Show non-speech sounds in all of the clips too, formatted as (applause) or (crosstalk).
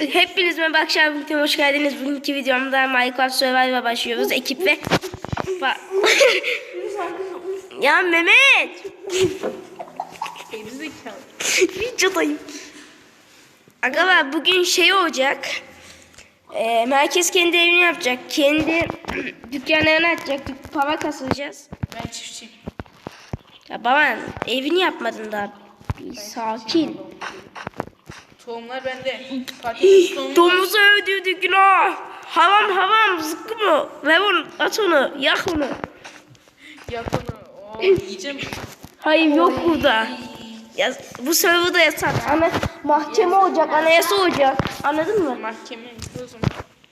Hepiniz merhaba akşam bugün hoş geldiniz. Bugünkü videomda Minecraft Survivor'a başlıyoruz. Ekip ve... (laughs) Ya Mehmet! Videodayım. Arkadaşlar bugün şey olacak. Ee, merkez kendi evini yapacak. Kendi (clears throat) dükkanlarını açacak. Para kasılacağız. Ben çiftçiyim. Ya baban evini yapmadın daha. Bir sakin. Tohumlar bende. Patates tohumu. Domuzu öldürdük günah. Havam havam zıkkı mı? Ver onu at onu yak onu. Yak onu. Oo, yiyeceğim. Hayır yok burada. Ya, bu serverda yasak. Ana, mahkeme olacak, anayasa olacak. Anladın mı? Mahkeme o zaman.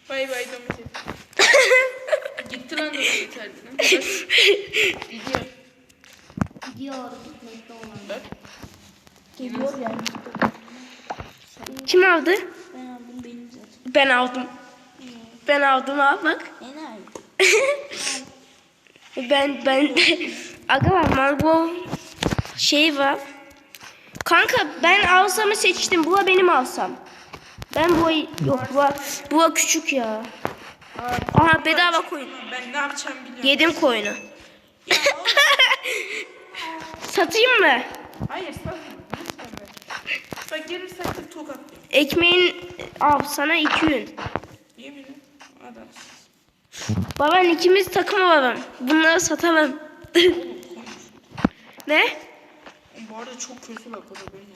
Bay bay domates. (laughs) Gitti lan domates. Bak. Gidiyor. Gidiyor. Geliyor yani. Kim aldı? Ben aldım benim zaten. Ben aldım. Ben aldım ha bak. Enayi. (laughs) Ben ben aga var mango şey var. Kanka ben alsamı seçtim. Bu benim alsam. Ben bu yok bu bu küçük ya. Aha bedava koyun. Ben ne yapacağım biliyorum. Yedim koyunu. (laughs) Satayım mı? Hayır sen. Bak gelirsen de tokat. Ekmeğin al sana iki yün. Yemin et. Adamsın. Baban ikimiz takım olalım. Bunları satamam. ne? Bu arada çok kötü bak o da benim.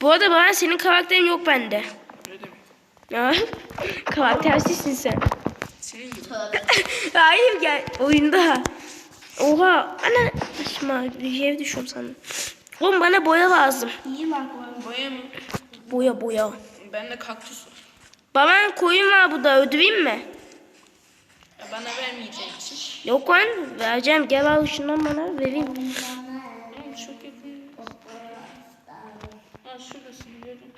Bu arada baban senin karakterin yok bende. Ne demek? Ya karaktersizsin sen. Senin gibi. Hayır gel oyunda. Oha ana saçma bir şey düşüyorum sandım. Oğlum bana boya lazım. İyi bak. Boya mı? Boya boya. Bende kaktüs var. Baban koyun var burada öldüreyim mi? Ya Bana vermeyeceğin için. Yok lan vereceğim gel al şundan bana vereyim. Çok yakın. Ha şuradasın gördüm.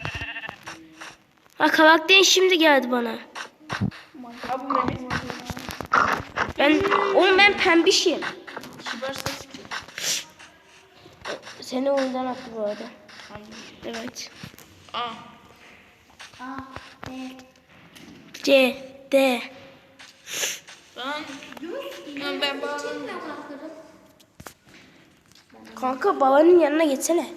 Ha karakterin şimdi geldi bana. Ha bu Mehmet. Ben oğlum ben pembişim. Kibar saç ki. Seni oyundan attı bu arada. Hangi? Evet. Aa. A, B. C, D. Lan. Lan ben bağlandım. Kanka babanın yanına geçsene.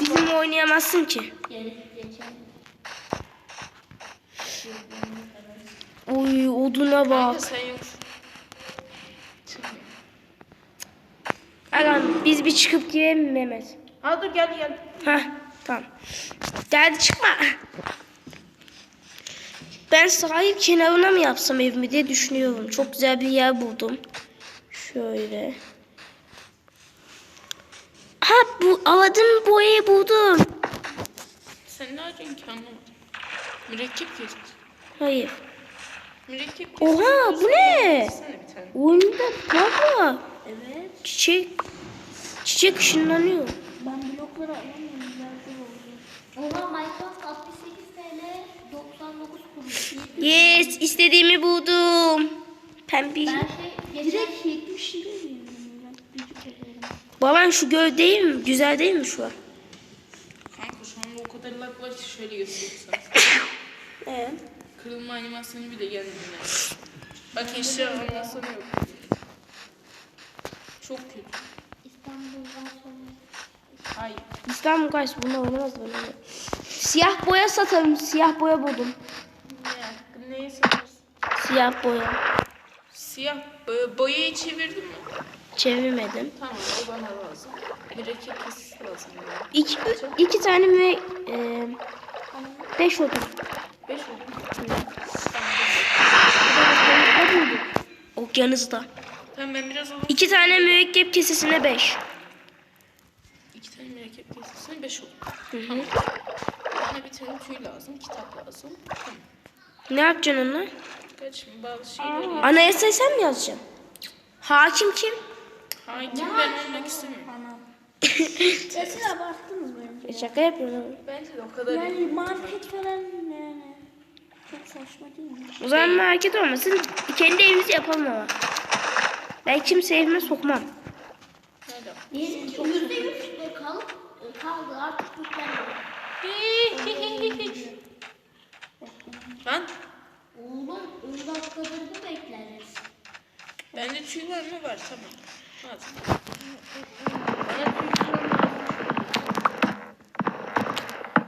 Bizimle oynayamazsın ki. Gelip geçelim. Uy oduna Kanka bak. sen yoksun. Çıkmıyor. Agan biz bir çıkıp girelim mi Mehmet? Ha dur gel gel. Hah tamam. Geldi çıkma. Ben sahil kenarına mı yapsam evimi diye düşünüyorum. Çok güzel bir yer buldum. Şöyle. Ha bu aladığım boyayı buldum. Sen ne yapacaksın ki anlamadım. Mürekkep keseceğiz. Hayır. Mürekkep Oha, keseceğiz. bu ne? Oyunda baba. Evet. Çiçek. Çiçek ışınlanıyor. Ben blokları alamıyorum. Oha Minecraft 68 TL 99 kuruş. Yes istediğimi buldum. Pembe. Ben şey direkt 70 lira. Baban şu göl değil mi? Güzel değil mi şu an? Kanka şu anda o kadar lag var ki şöyle göstereyim sana. (laughs) Evet. Kırılma animasyonu bile geldi yine. Bak eşya animasyonu yok. Çok kötü. İstanbul'dan sonra. Hayır. İstanbul kaç bunu oynamaz böyle. Siyah boya satarım. Siyah boya buldum. Ne, neye sanıyorsun? Siyah boya. Siyah bo- boyayı çevirdin mi? Çevirmedim. Tamam o bana lazım. Mürekkep kesisi lazım. bana. İki, iki tane ve e, beş odun. Beş bulduk? Okyanusda. Tamam ben biraz alayım. İki tane mürekkep kesesine beş. İki tane mürekkep kesesine beş oldu. Hı hı. Bana bir tane tüy lazım, kitap lazım. Tamam. Ne yapacaksın onunla? Kaç bazı şeyleri... Anayasayı sen mi yazacaksın? Hakim kim? Hayır, kim ben olmak istemiyorum. (laughs) Siz abarttınız bence. E, şaka yapıyorum. Bence de o kadar. Yani market falan yani. Çok saçma değil mi? O zaman market olmasın. Kendi evimizi yapalım ama. Ben kimse evime sokmam. Kal, kaldı artık yüklenmiyor. Lan Oğlum 10 dakikadır mı bekleriz? bende tüy var mı? Var tamam. Hadi.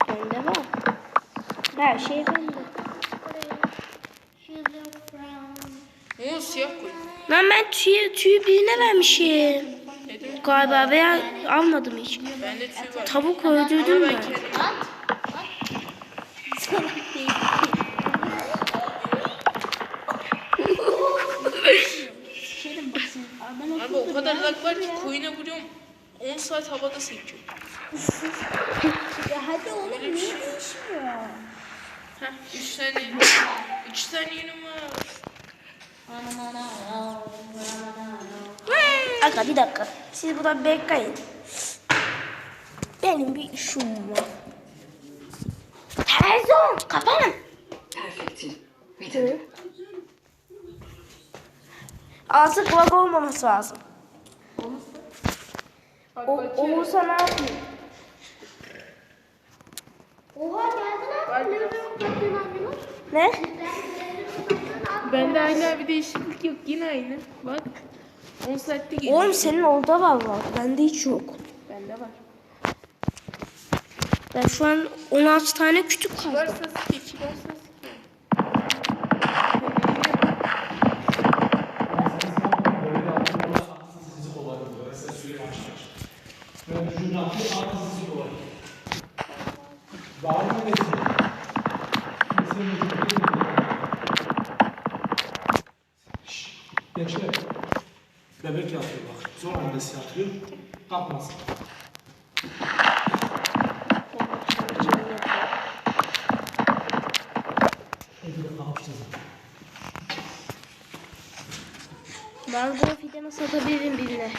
Bende var. Her şey bende. Oo siyah koy. Lan ben tüyü, tüyü birine vermişim. Ne demek? Galiba veya almadım hiç. Bende tüy var. Tavuk öldürdüm ben Abi o kadar lag var ki koyuna vuruyorum. 10 saat havada sekiyor. (laughs) Ya hadi oğlum niye değişmiyor? Heh 3 tane 3 tane yünüm var. Aga bir dakika. Siz burada bekleyin. Benim bir işim var. Televizyon kapanın. Hı. Artık lag olmaması lazım. O, olursa ne yapayım? Oha geldi lan. Ne yapıyorsun lan Yunus? Ne? Bende hala bir değişiklik yok. Yine aynı. Bak. 10 saatte geliyor. Oğlum senin orada var var. Bende hiç yok. Bende var. Ben şu an 16 tane kütük kaldı. Varsa skeç, varsa bebek yatıyor bak. Zor annesi yatıyor. Kalkmasın. Mango fidanı satabilirim birine.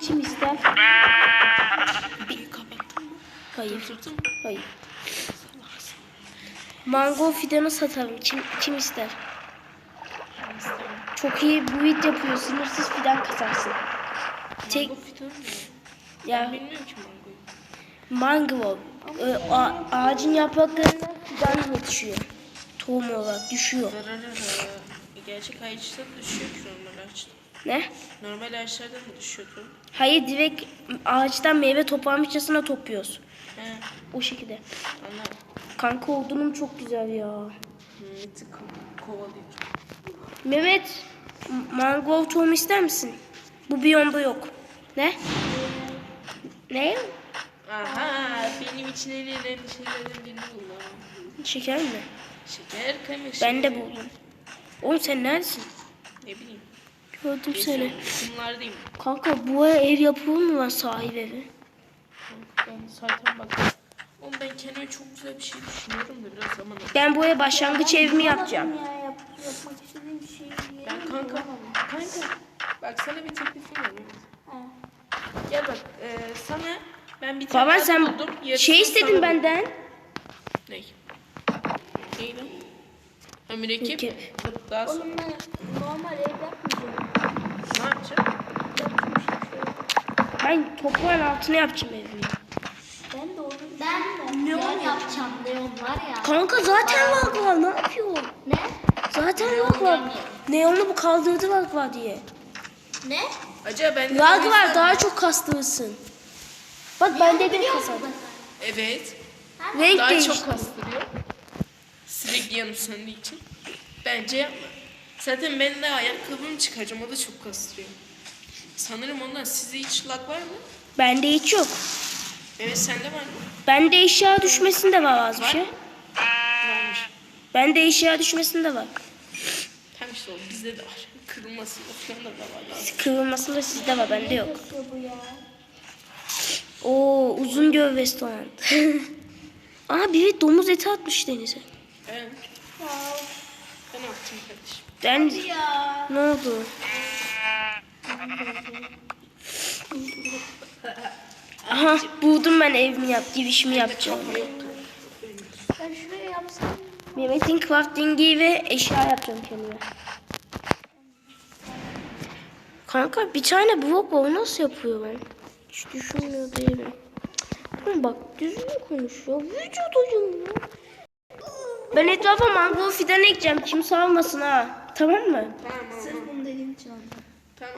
Kim ister? Hayır. Hayır. Mango fidanı satarım. Kim, kim ister? Çok iyi buit yapıyor. Sınırsız fidan kasarsın. Tek ya Bilmiyorum ki mango ağacın yapraklarına fidan yetişiyor. Tohum olarak düşüyor. Gerçek ağaçta düşüyor normal ağaçta. Ne? Normal ağaçlarda mı düşüyor tohum? Hayır direkt ağaçtan meyve toplamışçasına topluyoruz. He. O şekilde. Anladım. Kanka odunum çok güzel ya. Mehmet'i ko- kovalıyor. Mehmet, mango tohum ister misin? Bu biyomda yok. Ne? Ne? Aha benim için en önemli şeylerden birini buldum. Şeker mi? Şeker kaymış. Ben de buldum. Oğlum sen neredesin? Ne bileyim. Gördüm seni. Kumlardayım. Kanka bu ev yapılır mı lan sahil evi? Ben zaten bak. Oğlum ben kendime çok güzel bir şey düşünüyorum da biraz zaman alıyor. Ben bu eve başlangıç evimi yapacağım. Ya yap, yapmak istediğim şey. Ben kanka, kanka bak sana bir teklifim var. Gel bak e, sana ben bir tane Baba sen buldum. yarısını şey sana istedin buldum. benden. Ne? Ney lan? Ha, mürekkep. Mürekkep. Dur, Daha sonra Oğlum ben normal ev yapmayacağım. ne yapacağım? Şey. Ben toprağın altına yapacağım evimi. Ben de onu... Ben neon yapacağım neon var ya. Kanka zaten lag var ne (laughs) yapıyor? Ne? Zaten lag var. Neonlu bu kaldırdı lag var diye. Ne? Acaba ben de Lag var daha çok kastırırsın. Bak ben dedim kasadım. Evet. Renk Daha değişti. çok kastırıyor. Sürekli yanıp söndüğü için. Bence yapma. Zaten ben de ayakkabımı çıkaracağım. O da çok kastırıyor. Sanırım ondan sizde hiç lag var mı? Bende hiç yok. Evet sende var mı? Bende eşya düşmesinde var az bir şey. Varmış. Bende eşya düşmesinde var. Tam işte o bizde de var. Kırılması falan da var lazım. Kırılmasında sizde var bende yok. Nasıl bu ya? Oo uzun göv restoran. (laughs) Aa biri domuz eti atmış denize. Ben, Ya. ben attım kardeşim. Ben Ya. ne oldu? (laughs) Aha buldum ben evimi yap, girişimi yapacağım. Ben şuraya yapsam. Mehmet'in crafting'i ve eşya yapacağım kendime. Kanka bir tane blok var. O nasıl yapıyor ben? Hiç düşünmüyor değilim. Oğlum bak düzgün konuşuyor. Vücuduyum ya. Ben etrafa mango fidan ekeceğim. Kimse almasın ha. Tamam mı? Tamam Sırf bunu dediğin için aldım. tamam.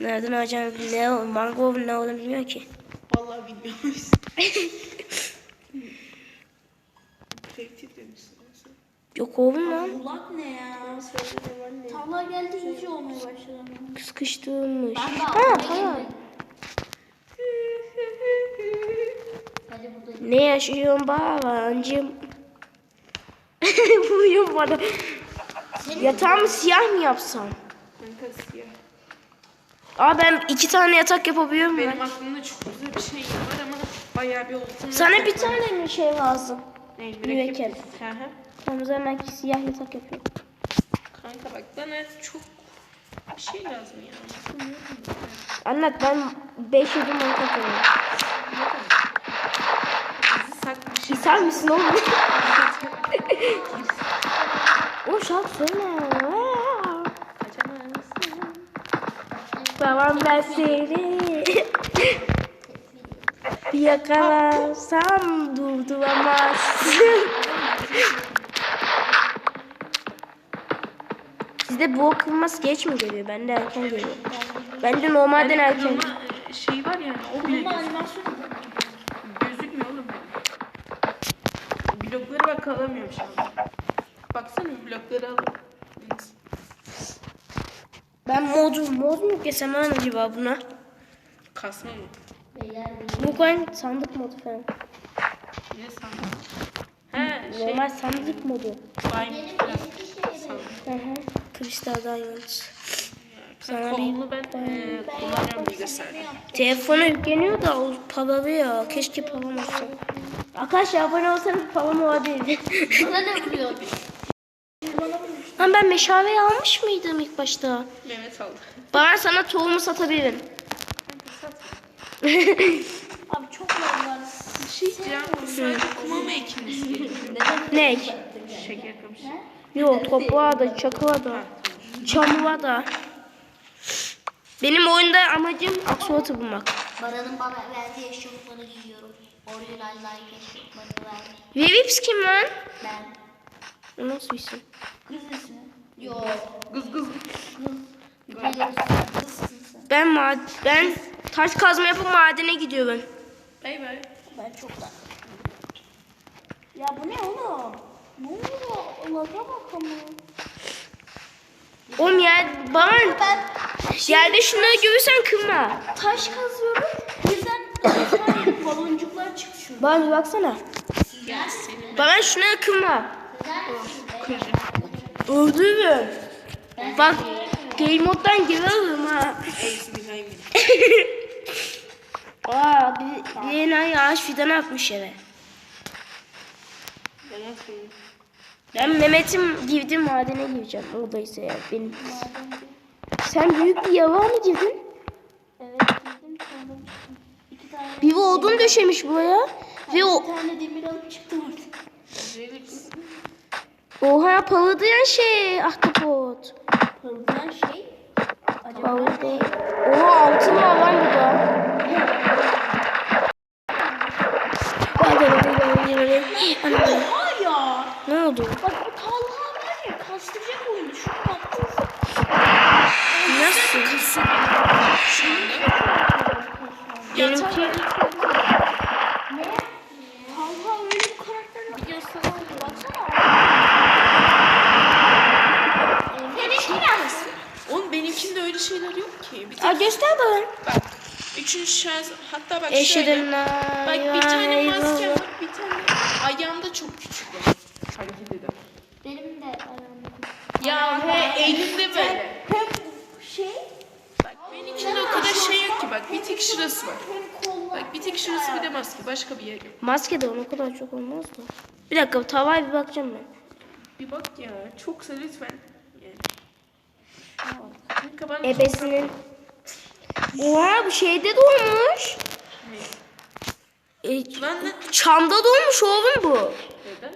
Nereden alacağını ne o- mango ne olduğunu bilmiyor ki. Sen. Yok oğlum lan. Ulak ne ya? Tavla geldi iyice olmaya başladı. Sıkıştırmış. Ben de Ha tamam. Ne yaşıyorsun babancım? (laughs) Buyur bana. Yatağımı siyah mı yapsam? Kanka siyah. Aa ben iki tane yatak yapabiliyor muyum? Benim aklımda çok güzel bir şey var ama bayağı bir olsun. Sana bir tane mi şey lazım? Ne, mürekkep. Hı hı. Tamam ben siyah yatak yapıyorum. Kanka bak bana çok bir şey lazım ya. Anlat ben 5 yudum. Sak bir şey. İster misin oğlum? (laughs) o şarkı söyle. Babam ben seni bir yakalarsam durduramazsın. Sizde bu okunması geç mi geliyor? Bende erken geliyor. Bende normalden erken. E, şey var yani o bile mu? gözükmüyor oğlum. Blokları bak alamıyorum şu an. Baksana blokları al. Ben mod, mod mu kesem lan acaba buna? Kasma mı? Beyler Bu koyun sandık modu falan. Ne sandın? He şey. Normal sandık modu. Vay benim falan. eski şeyim. Hı hı. Kristal Diamond. Sana Kolunu ben e, kullanıyorum bilgisayarda. Telefona yükleniyor da o pahalı ya. Keşke pahalı olsa. Arkadaşlar abone olsanız pahalı o değil. Buna ne vuruyor? Lan ben meşaleyi almış mıydım ilk başta? Mehmet aldı. Bana sana tohumu satabilirim. (laughs) Abi çok normal. Bir şey diyeceğim. Sadece kuma mı ekiniz gerekiyor? Ne? Şeker kamışı. Yok toprağa da, çakığa da, çamura da. Benim oyunda amacım aksuatı bulmak. Baran'ın bana verdiği eşofmanı giyiyorum. Orijinal like eşofmanı verdi. Vivips kim lan? Ben. O nasıl bir isim? Kız ismi. Yok. Ben ma ben taş kazma yapıp madene gidiyorum. Bay bay. Ben çok da. Ya bu ne oğlum? Ne oluyor? Allah'a bak ama. Oğlum ya bana Ben yerde şunları görürsen kırma. taş kazıyorum. Birden (laughs) baloncuklar çıkıyor. Bana baksana. Ya Bana şunları kırma. Öldürürüm. Bak game moddan giriyorum ha. (laughs) Aa bir, bir enayi ağaç fidanı atmış eve. Ben Mehmet'im girdim madene gireceğim. Oradaysa ya benim. Sen büyük bir yava mı girdin? Evet girdim. İki tane, Bir odun döşemiş buraya. Ve o bir tane demir alıp çıktım artık. Oha parıldayan şey ahtapot. Hırlayan şey. Acaba Parıldı. Oha altın var lan burada. Oha ya. Ne oldu? Bak o Talha var ya kastıracak oyunu. Şunu yaptın. Nasıl? Benimki Ne? Talha öyle bir karakter bir göstereyim. Baksana. Seninki nasıl? Oğlum benimkinde öyle şeyler yok ki. Bir Aa, tek göster bana. bak. Üçüncü şans hatta bak şöyle. La Bak bir tane maske var bir tane ayağımda çok küçük var. Hareket eden. Benim de aramda. Ya he elimde böyle. Hem şey Bak benimkinde o kadar şey yok ki bak bir tek şurası var. hem kollar. Bak bir tek şurası bir de maske başka bir yer yok. Maske de ona kadar çok olmaz mı? Bir dakika tavaya bir bakacağım ben. Bir bak ya çoksa lütfen. Bana Ebesinin. Oha bu şeyde doğmuş. E, Lan ne? çamda doğmuş oğlum bu. Neden?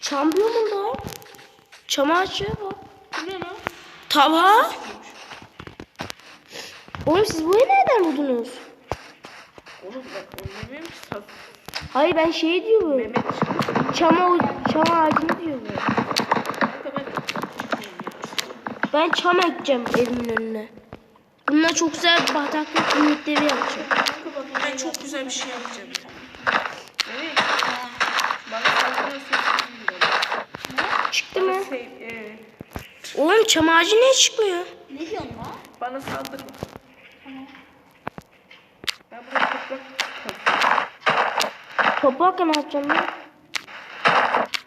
Çam biyomunda. Çam ağacı bak. Bu ne lan? Tava. Oğlum siz burayı nereden buldunuz? Oğlum ben ki sat. Hayır ben şey diyorum. Mehmet. Çam, çam ağacını diyorum. Kanka ben çıkmıyorum ya. Ben çam ekeceğim evimin önüne. Bununla çok güzel bataklık limitleri yapacağım. Ben çok güzel bir şey yapacağım. Evet. Bana saldırı Çıktı mı? Şey, evet. Oğlum çam ağacı niye çıkmıyor? Ne diyorsun lan? Bana saldırma. Ben buraya toprak Toprakla ne yapacağım ben?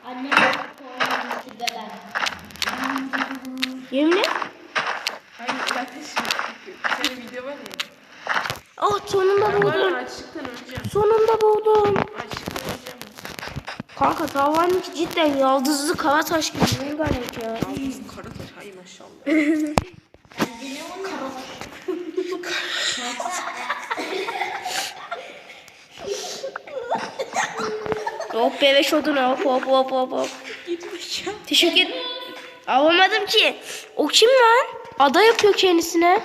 Annem beben. Yemin. Hayır zaten şimdi senin video var ya. Ah sonunda var buldum. açlıktan öleceğim. Sonunda buldum. Açlıktan öleceğim. Kanka tavanın içi cidden yaldızlı kara taş gibi. Ne garip ya. Yalnız karataş hay maşallah. Hop beleş odun hop hop hop hop hop. Teşekkür Alamadım ki. O kim lan? Ada yapıyor kendisine.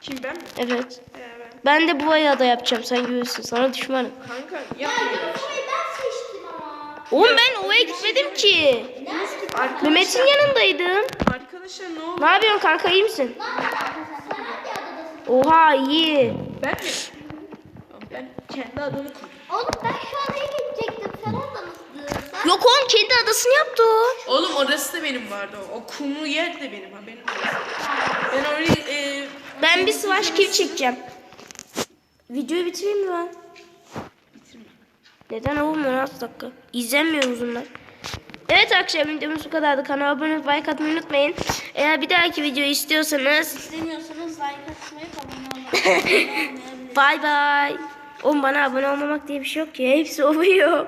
Kim ben mi? Evet. Ee, ben. Ben de bu ayı ada yapacağım. Sen görürsün. Sana düşmanım. Kanka Ya yapma. Yokso'yu ben seçtim ama. Oğlum ben ovaya gitmedim ki. Mehmet'in yanındaydım. Arkadaşlar ne oldu? Ne yapıyorsun kanka iyi misin? Oha iyi. Ben mi? Ben kendi adamı koydum. Oğlum Yok oğlum kendi adasını yaptı o. Oğlum orası da benim vardı. O kumlu yer de benim haberim olsun. Ben orayı e, Ben bir savaş kill çekeceğim. Videoyu bitireyim mi ben? bitirme. Neden oğlum 16 dakika? İzlenmiyor uzunlar. Evet arkadaşlar videomuz bu kadardı. Kanala abone olup like atmayı unutmayın. Eğer bir dahaki videoyu istiyorsanız İstemiyorsanız like atmayı abone olmayı. (laughs) bay bay. Oğlum bana abone olmamak diye bir şey yok ki. Hepsi oluyor.